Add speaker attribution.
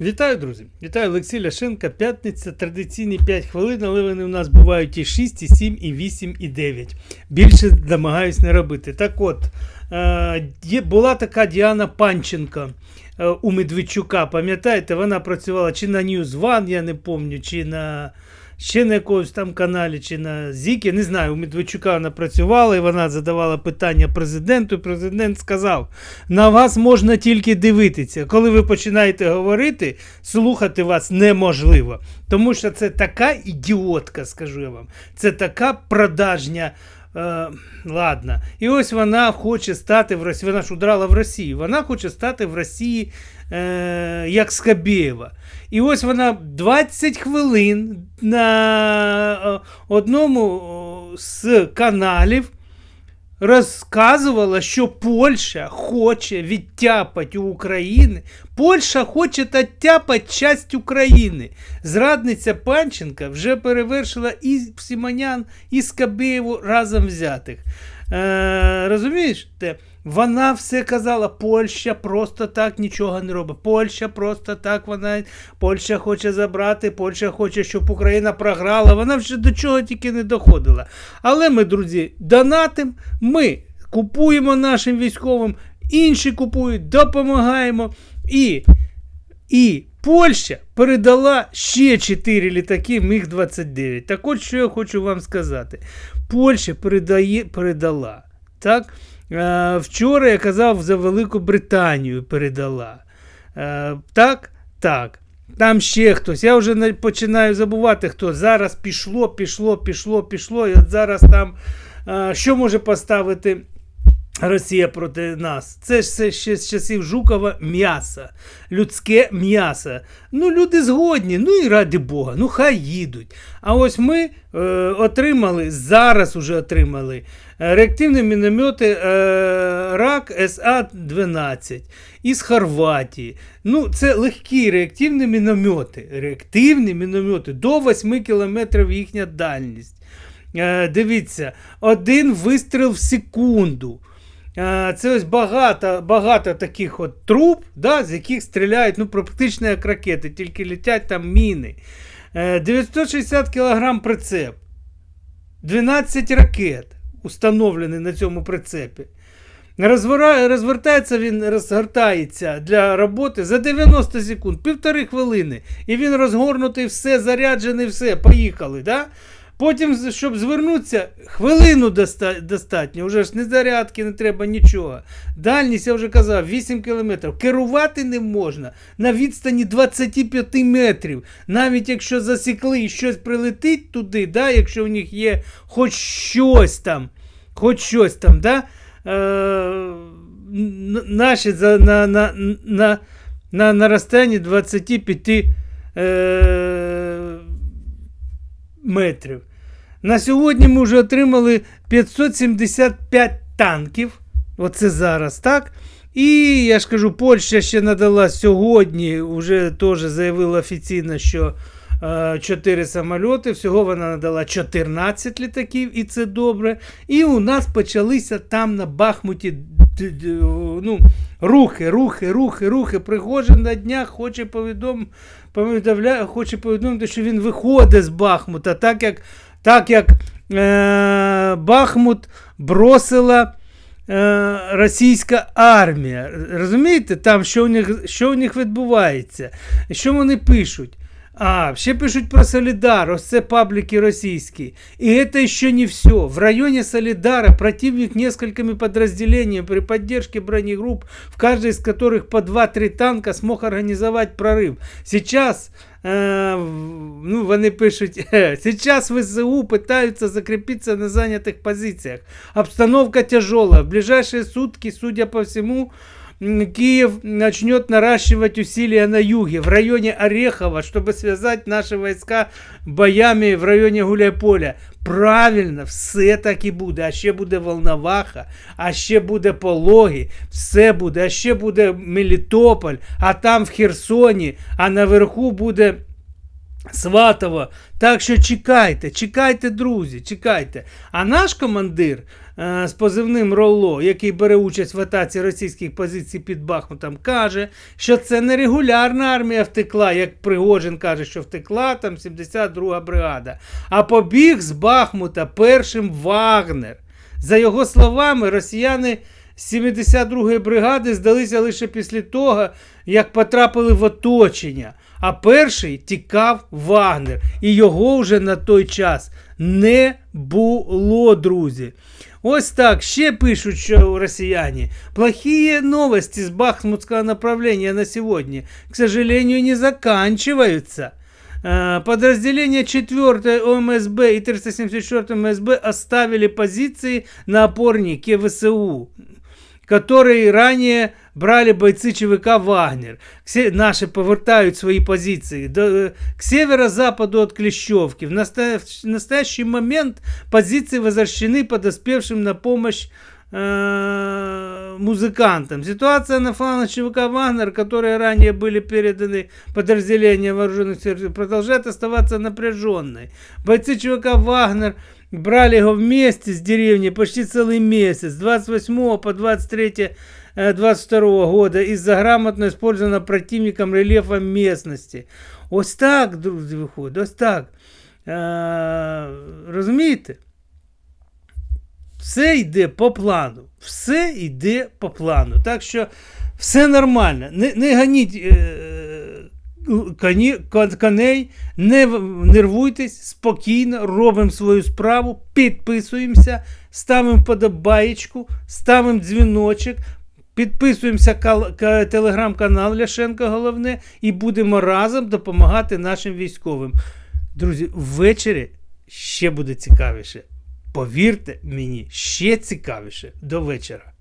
Speaker 1: Вітаю, друзі! Вітаю Олексій Ляшенка. П'ятниця, традиційні 5 хвилин, але вони у нас бувають і 6, і 7, і 8, і 9. Більше намагаюсь не робити. Так от, е, є, була така Діана Панченко е, у Медведчука. Пам'ятаєте, вона працювала чи на News One, я не пам'ятаю, чи на ще на якомусь там каналі, чи на Зікі. Не знаю, у Медведчука вона працювала і вона задавала питання президенту. Президент сказав: на вас можна тільки дивитися. Коли ви починаєте говорити, слухати вас неможливо. Тому що це така ідіотка, скажу я вам. Це така продажня. Е, ладно. І ось вона хоче стати в Росії. Вона ж удрала в Росію. Вона хоче стати в Росії е, як Скабєєва. І ось вона 20 хвилин на е, одному з каналів розказувала, що Польща хоче відтяпати у України. Польща хоче відтяпати часть України. Зрадниця Панченка вже перевершила і Сіманян, і Скабєєву разом взятих. Е, Розумієш? Вона все казала, Польща просто так нічого не робить. Польща просто так вона Польща хоче забрати, Польща хоче, щоб Україна програла. Вона вже до чого тільки не доходила. Але ми, друзі, донатим, ми купуємо нашим військовим, інші купують, допомагаємо. І, І Польща передала ще 4 літаки Міг-29. Так от що я хочу вам сказати. Польща передає, передала. так? Е, Вчора я казав за Велику Британію передала. Е, Так? Так. Там ще хтось. Я вже починаю забувати, хто. Зараз пішло, пішло, пішло, пішло. І от зараз там е, що може поставити Росія проти нас? Це ж все ще з часів Жукова м'ясо. Людське м'ясо. Ну, люди згодні, ну і ради Бога, ну хай їдуть. А ось ми е, отримали, зараз уже отримали е, реактивні міномети е, РАК СА-12 із Хорватії. Ну, це легкі реактивні міномети. Реактивні міномети до 8 км їхня дальність. Е, дивіться, один вистріл в секунду. Е, Це ось багато багато таких от труб, да, з яких стріляють ну, практично як ракети, тільки летять там міни. Е, 960 кг прицеп. 12 ракет установлені на цьому прицепі. Розвертається він, розгортається для роботи за 90 секунд, півтори хвилини. І він розгорнутий, все, заряджений, все, поїхали. Да? Потім, щоб звернутися, хвилину доста... достатньо, вже ж не зарядки, не треба нічого. Дальність, я вже казав, 8 кілометрів. Керувати не можна на відстані 25 метрів. Навіть якщо засікли і щось прилетить туди, да, якщо у них є хоч щось там, хоч щось там, да, е, наші на, на, на, на, на розстоянні 25 е, метрів. На сьогодні ми вже отримали 575 танків. Оце зараз, так? І я ж кажу, Польща ще надала сьогодні, вже теж заявила офіційно, що е, 4 самольоти. Всього вона надала 14 літаків, і це добре. І у нас почалися там на Бахмуті ну, рухи, рухи, рухи, рухи. Пригожин на днях хоче повідом, хоче повідомити, що він виходить з Бахмута, так як так як е, Бахмут бросила е, російська армія. Розумієте, там що у них що у них відбувається? Що вони пишуть? А, ще пишуть про Солидар, ось це паблики російські. И это еще не все. В районе Солидара противник несколькими подразделениями при поддержке бронегрупп, в каждой из которых по 2-3 танка смог организовать прорыв. Сейчас ну, вони пишуть, сейчас ВСУ пытаются закрепиться на занятых позициях. Обстановка тяжелая. В ближайшие сутки, судя по всему, Киев начнет наращивать усилия на юге, в районе Орехова, чтобы связать наши войска боями в районе Гуляйполя. Правильно, все так і буде. А ще буде Волноваха, а ще буде Пологи, все буде, а ще буде Мелітополь, а там в Херсоні, а наверху буде Сватова. Так що чекайте, чекайте, друзі, чекайте. А наш командир е, з позивним Ролло, який бере участь в атаці російських позицій під Бахмутом, каже, що це не регулярна армія втекла, як Пригожин каже, що втекла там 72 бригада, а побіг з Бахмута першим Вагнер. За його словами, росіяни з 72-ї бригади здалися лише після того, як потрапили в оточення. А перший тікав Вагнер. І його вже на той час не було, друзі. Ось так ще пишуть, що росіяне. Плохие новости с бахмутского направления на сегодня, к сожалению, не заканчиваются. Э, Подразделения 4 ОМСБ и 374 МСБ оставили позиции на опорнике ВСУ, которые ранее брали бойцы ЧВК «Вагнер». Все наши повертают свои позиции до, э, к северо-западу от Клещевки. В наста- в настоящий момент позиции возвращены подоспевшим на помощь э, музыкантам. Ситуация на фланге ЧВК «Вагнер», которые ранее были переданы подразделениям вооруженных сил, продолжает оставаться напряженной. Бойцы ЧВК «Вагнер» брали его вместе с деревней почти целый месяц, с 28 по 23 э, 22 года из-за грамотно использованного противником рельефа местности. Ось так, друзі, виходить, ось так. Е, розумієте? Все йде по плану. Все йде по плану. Так що все нормально. Не, не ганіть е, коні, коней, не нервуйтесь, спокійно, робимо свою справу, підписуємося, ставимо вподобаєчку, ставимо дзвіночок. Підписуємося телеграм-канал Ляшенка головне і будемо разом допомагати нашим військовим. Друзі, ввечері ще буде цікавіше. Повірте мені, ще цікавіше до вечора.